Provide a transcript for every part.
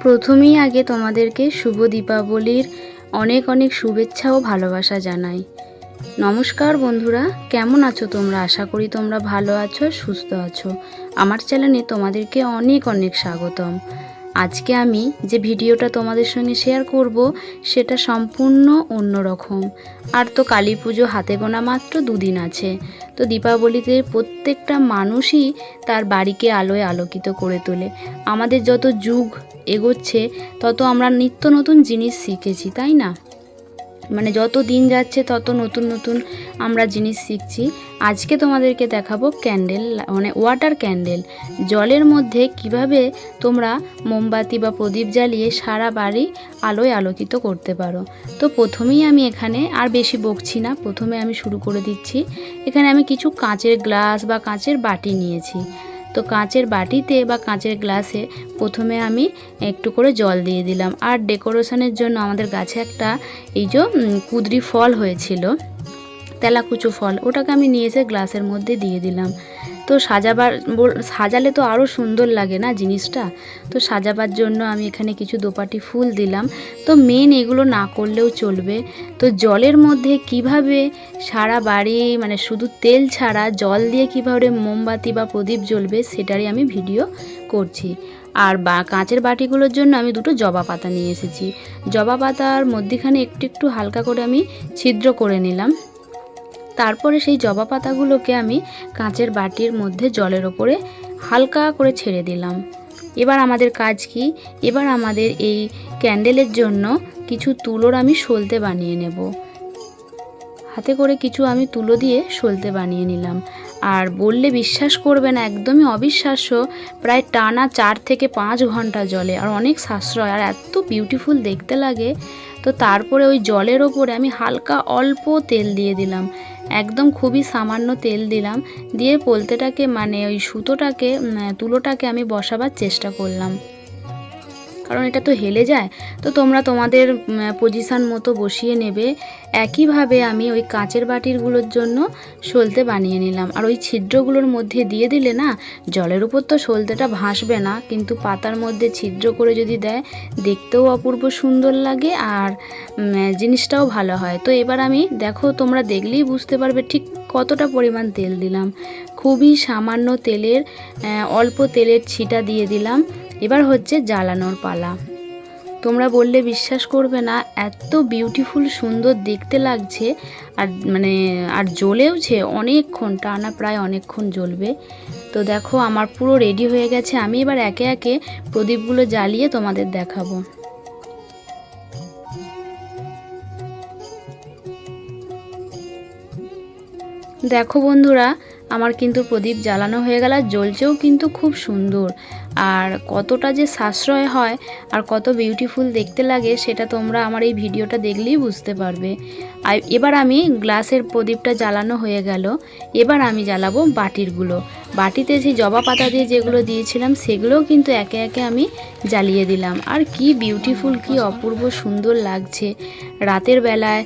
প্রথমেই আগে তোমাদেরকে শুভ দীপাবলির অনেক অনেক শুভেচ্ছা ও ভালোবাসা জানাই। নমস্কার বন্ধুরা, কেমন আছো তোমরা? আশা করি তোমরা ভালো আছো, সুস্থ আছো। আমার চ্যানেলে তোমাদেরকে অনেক অনেক স্বাগতম। আজকে আমি যে ভিডিওটা তোমাদের সঙ্গে শেয়ার করব, সেটা সম্পূর্ণ অন্যরকম। আর তো কালী পুজো হাতে গোনা মাত্র দুদিন আছে। তো দীপাবলিতে প্রত্যেকটা মানুষই তার বাড়িকে আলোয় আলোকিত করে তোলে। আমাদের যত যুগ এগোচ্ছে, তত আমরা নিত্য নতুন জিনিস শিখেছি, তাই না? মানে যত দিন যাচ্ছে, তত নতুন নতুন আমরা জিনিস শিখছি। আজকে তোমাদেরকে দেখাবো ক্যান্ডেল মানে ওয়াটার ক্যান্ডেল। জলের মধ্যে কীভাবে তোমরা মোমবাতি বা প্রদীপ জ্বালিয়ে সারা বাড়ি আলোয় আলোকিত করতে পারো। তো প্রথমেই আমি এখানে আর বেশি বকছি না, প্রথমে আমি শুরু করে দিচ্ছি। এখানে আমি কিছু কাঁচের গ্লাস বা কাঁচের বাটি নিয়েছি। তো কাঁচের বাটিতে বা কাঁচের গ্লাসে প্রথমে আমি একটু করে জল দিয়ে দিলাম। আর ডেকোরেশনের জন্য আমাদের গাছে একটা এই যে কুদরি ফল হয়েছিল, তেলাকুচু ফল, ওটাকে আমি নিয়ে এসে গ্লাসের মধ্যে দিয়ে দিলাম। তো সাজাবার সাজালে তো আরও সুন্দর লাগে না জিনিসটা? তো সাজাবার জন্য আমি এখানে কিছু দোপাটি ফুল দিলাম। তো মেন এগুলো না করলেও চলবে। তো জলের মধ্যে কীভাবে সারা বাড়ি মানে শুধু তেল ছাড়া জল দিয়ে কীভাবে মোমবাতি বা প্রদীপ জ্বলবে সেটারই আমি ভিডিও করছি। আর বা, কাঁচের বাটিগুলোর জন্য আমি দুটো জবা পাতা নিয়ে এসেছি। জবা পাতার মধ্যিখানে একটু একটু হালকা করে আমি ছিদ্র করে নিলাম। তারপরে সেই জবা পাতাগুলোকে আমি কাঁচের বাটির মধ্যে জলের ওপরে হালকা করে ছেড়ে দিলাম। এবার আমাদের কাজ কি? এবার আমাদের এই ক্যান্ডেলের জন্য কিছু তুলোর আমি সলতে বানিয়ে নেব। হাতে করে কিছু আমি তুলো দিয়ে সলতে বানিয়ে নিলাম। আর বললে বিশ্বাস করবে না, একদমই অবিশ্বাস্য। প্রায় টানা চার থেকে পাঁচ ঘণ্টা জলে। আর অনেক সাশ্রয়। আর এত বিউটিফুল দেখতে লাগে। তো তারপরে ওই জলের ওপরে আমি হালকা অল্প তেল দিয়ে দিলাম। একদম খুবই সামান্য তেল দিলাম, দিয়ে পোলতেটাকে মানে ওই সুতোটাকে তুলোটাকে আমি বসাবার চেষ্টা করলাম। কারণ এটা তো হেলে যায়, তো তোমরা তোমাদের পজিশান মতো বসিয়ে নেবে। একইভাবে আমি ওই কাঁচের বাটিরগুলোর জন্য সলতে বানিয়ে নিলাম। আর ওই ছিদ্রগুলোর মধ্যে দিয়ে দিলে না, জলের উপর তো সলতেটা ভাসবে না, কিন্তু পাতার মধ্যে ছিদ্র করে যদি দেয়, দেখতেও অপূর্ব সুন্দর লাগে আর জিনিসটাও ভালো হয়। তো এবার আমি, দেখো তোমরা দেখলেই বুঝতে পারবে ঠিক কতটা পরিমাণ তেল দিলাম। খুবই সামান্য তেলের অল্প তেলের ছিটা দিয়ে দিলাম। এবার হচ্ছে জ্বালানোর পালা। তোমরা বললে বিশ্বাস করবে না, এত বিউটিফুল সুন্দর দেখতে লাগছে, আর মানে আর জ্বলেওছে অনেকক্ষণ, টানা প্রায় অনেকক্ষণ জ্বলবে। তো দেখো, আমার পুরো রেডি হয়ে গেছে, আমি এবার একে একে প্রদীপগুলো জ্বালিয়ে তোমাদের দেখাবো। দেখো বন্ধুরা, আমার কিন্তু প্রদীপ জ্বালানো হয়ে গেল জ্বলছেও কিন্তু খুব সুন্দর। আর কতটা যে সাশ্রয় হয় আর কত বিউটিফুল দেখতে লাগে, সেটা তোমরা আমার এই ভিডিওটা দেখলেই বুঝতে পারবে। আর এবার আমি গ্লাসের প্রদীপটা জ্বালানো হয়ে গেল। এবার আমি জ্বালাবো বাটিরগুলো। বাটিতে যে জবা পাতা দিয়ে যেগুলো দিয়েছিলাম, সেগুলোও কিন্তু একে একে আমি জ্বালিয়ে দিলাম। আর কি বিউটিফুল কি অপূর্ব সুন্দর লাগছে। রাতের বেলায়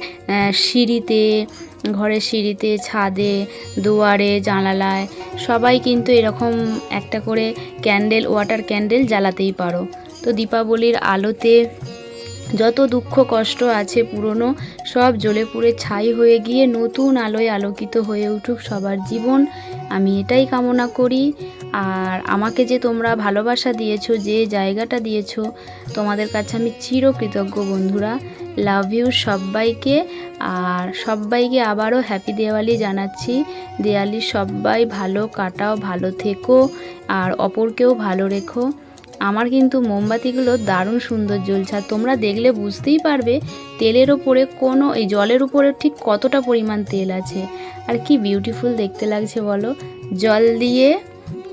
সিঁড়িতে ঘরের সিঁড়িতে, ছাদে, দুয়ারে, জানালায়, সবাই কিন্তু এরকম একটা করে ক্যান্ডেল ওয়াটার ক্যান্ডেল জ্বালাতেই পারো। তো দীপাবলির আলোতে যত দুঃখ কষ্ট আছে পুরনো, সব জ্বলে পুড়ে ছাই হয়ে গিয়ে নতুন আলোয় আলোকিত হয়ে উঠুক সবার জীবন। আমি এটাই কামনা করি। আর আমাকে যে তোমরা ভালোবাসা দিয়েছ, যে জায়গাটা দিয়েছ, তোমাদের কাছে আমি চিরকৃতজ্ঞ বন্ধুরা। লাভ ইউ সবাইকে আর সবাইকে আবারও হ্যাপি দেওয়ালি জানাচ্ছি। দেওয়ালি সবাই ভালো কাটাও, ভালো থেকো। আর অপরকেও ভালো রেখো। আমার কিন্তু মোমবাতিগুলো দারুণ সুন্দর জ্বলছে। আর তোমরা দেখলে বুঝতেই পারবে তেলের ওপরে কোনো, এই জলের উপরে ঠিক কতটা পরিমাণ তেল আছে। আর কি বিউটিফুল দেখতে লাগছে বলো? জল দিয়ে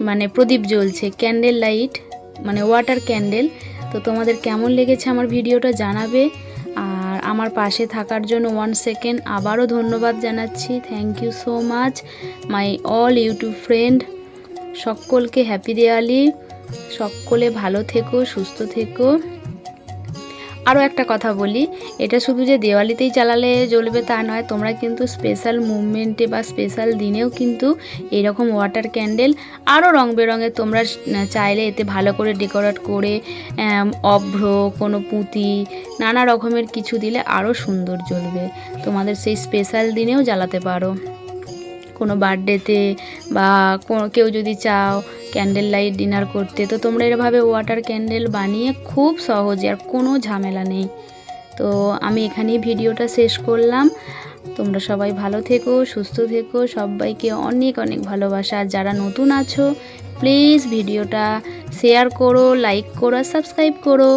মানে প্রদীপ জ্বলছে ক্যান্ডেল লাইট মানে ওয়াটার ক্যান্ডেল তো তোমাদের কেমন লেগেছে আমার ভিডিওটা জানাবে। আর আমার পাশে থাকার জন্য ওয়ান সেকেন্ড আবারও ধন্যবাদ জানাচ্ছি। Thank you so much my all YouTube friend সকলকে হ্যাপি দেওয়ালি সকলে ভালো থেকো, সুস্থ থেকো। আরও একটা কথা বলি, এটা শুধু যে দেওয়ালিতেই চালালে জ্বলবে তা নয়, তোমরা কিন্তু স্পেশাল মুভমেন্টে বা স্পেশাল দিনেও কিন্তু এরকম ওয়াটার ক্যান্ডেল আরও রং বেরঙের তোমরা চাইলে এতে ভালো করে ডেকোরেট করে অভ্র, কোনো পুঁতি, নানা রকমের কিছু দিলে আরও সুন্দর জ্বলবে। তোমাদের সেই স্পেশাল দিনেও জ্বালাতে পারো। কোনো বার্থডেতে বা কেউ যদি চাও ক্যান্ডেল লাইট ডিনার করতে, তো তোমরা এভাবে ওয়াটার ক্যান্ডেল বানিয়ে খুব সহজে আর কোনো ঝামেলা নেই। তো আমি এখানেই ভিডিওটা শেষ করলাম। তোমরা সবাই ভালো থেকো, সুস্থ থেকো, সবাইকে অনেক অনেক ভালোবাসা। আর যারা নতুন আছো প্লিজ ভিডিওটা শেয়ার করো লাইক করো সাবস্ক্রাইব করো।